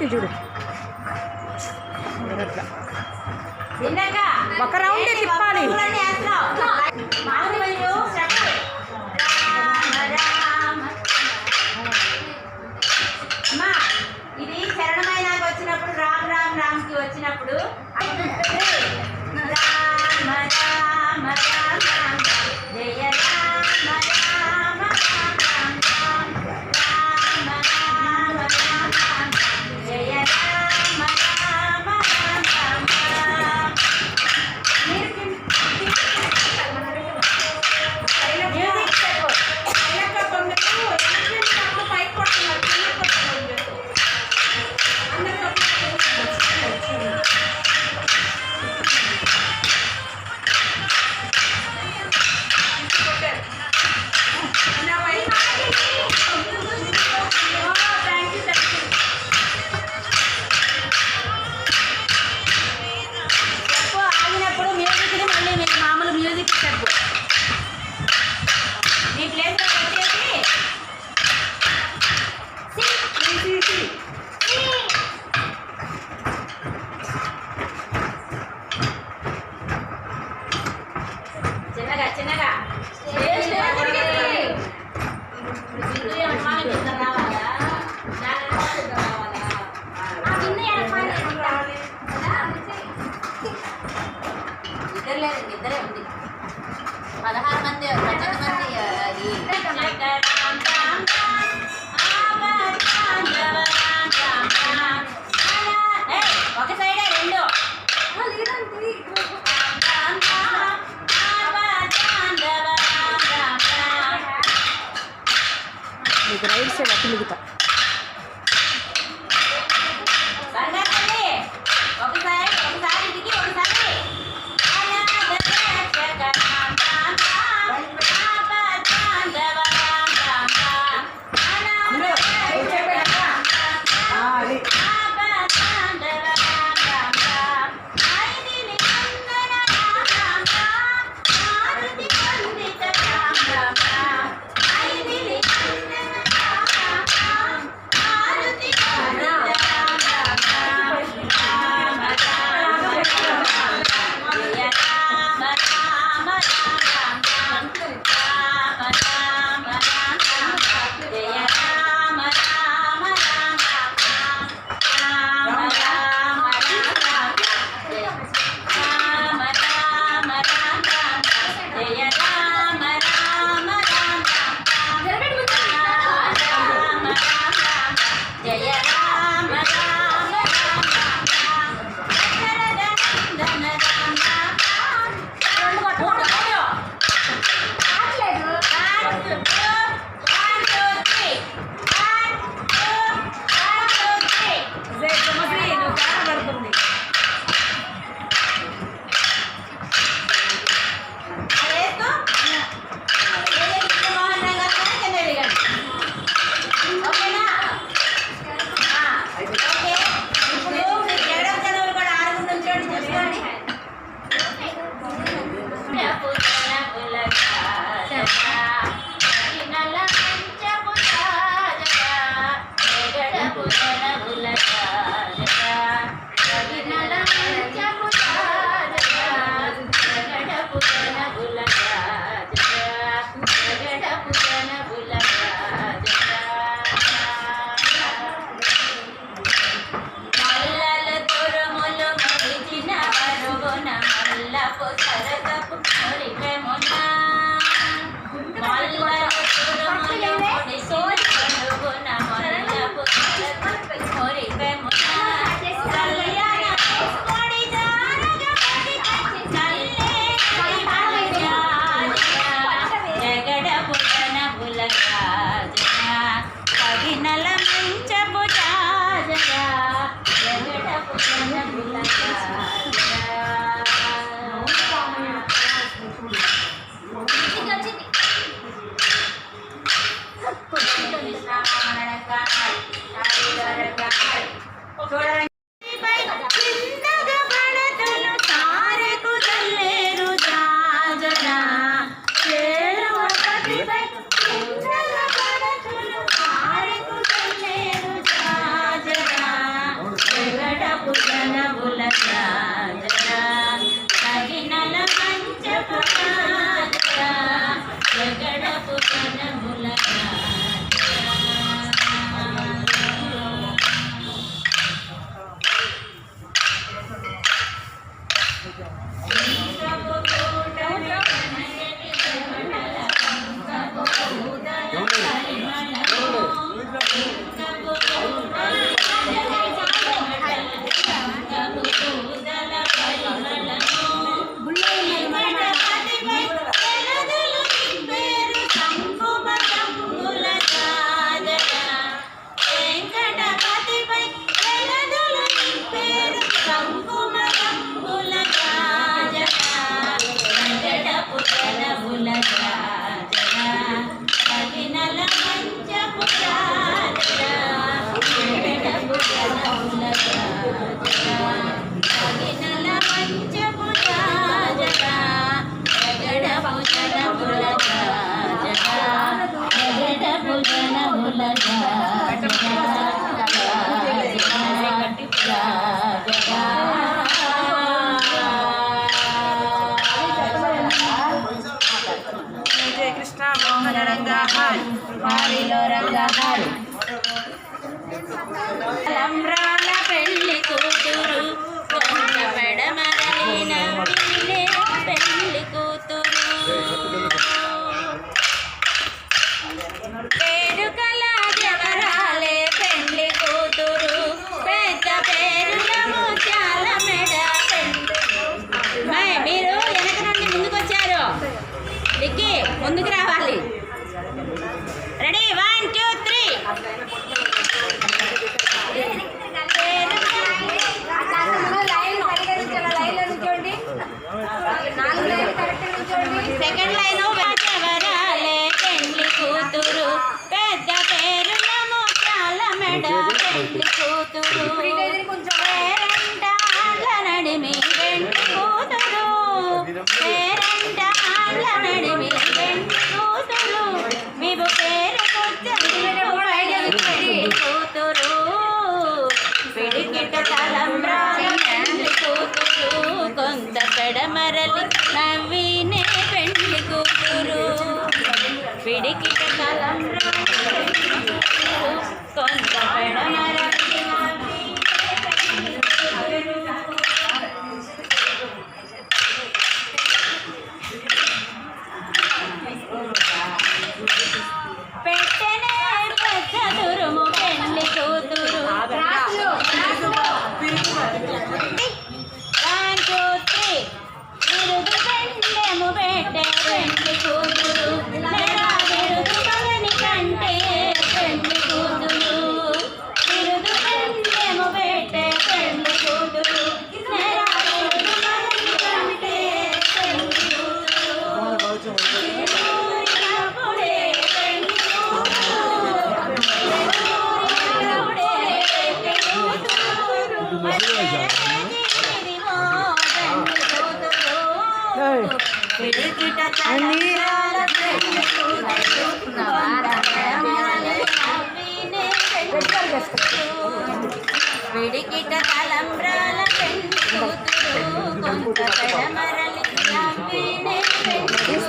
పెట్టు చూడు. ఒక రౌండ్ తిప్పాలి. ఇది వచ్చినప్పుడు రామ్ రామ్ రామ్కి వచ్చినప్పుడు. జయ రామ.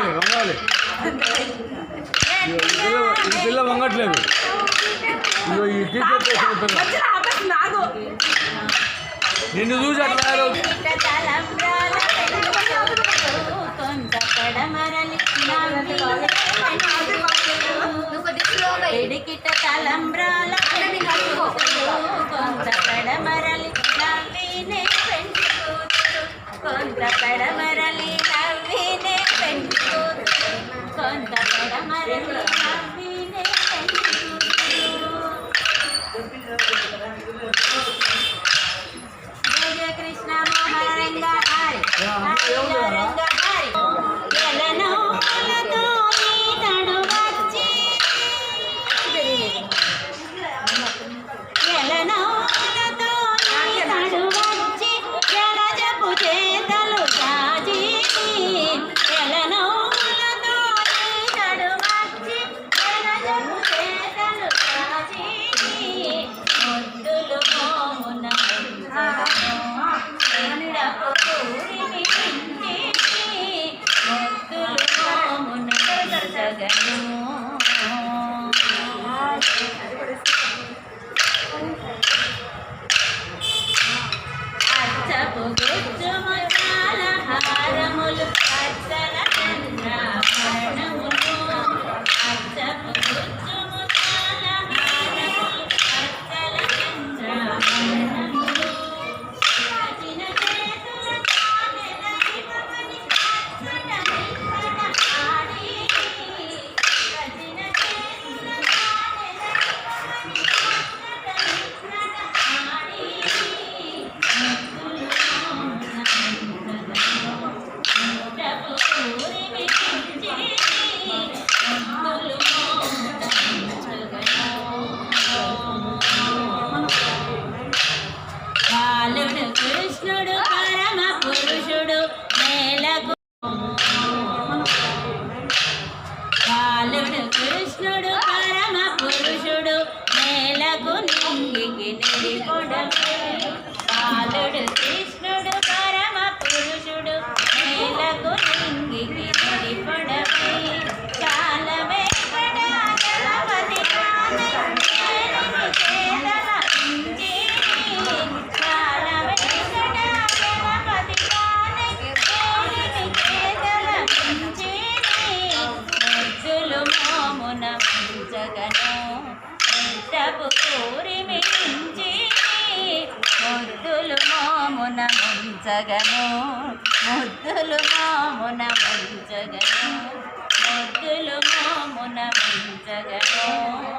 వంగాలి వంగాలి. ఈ పిల్ల వంగట్లేదు. ఇగో ఈ టీచర్ నిన్ను చూసి అట్లా ఎడికిట తలంబ్రాల కొంత పడమరలి నవ్వినే పెంచుతూ కొంత పడమరలి నవ్వి Sorry. எங்கே கொடமே காலெடுத்து ఉంచగను ముద్దులు మామున ఉంచగను ముద్దులు మామున ఉంచగను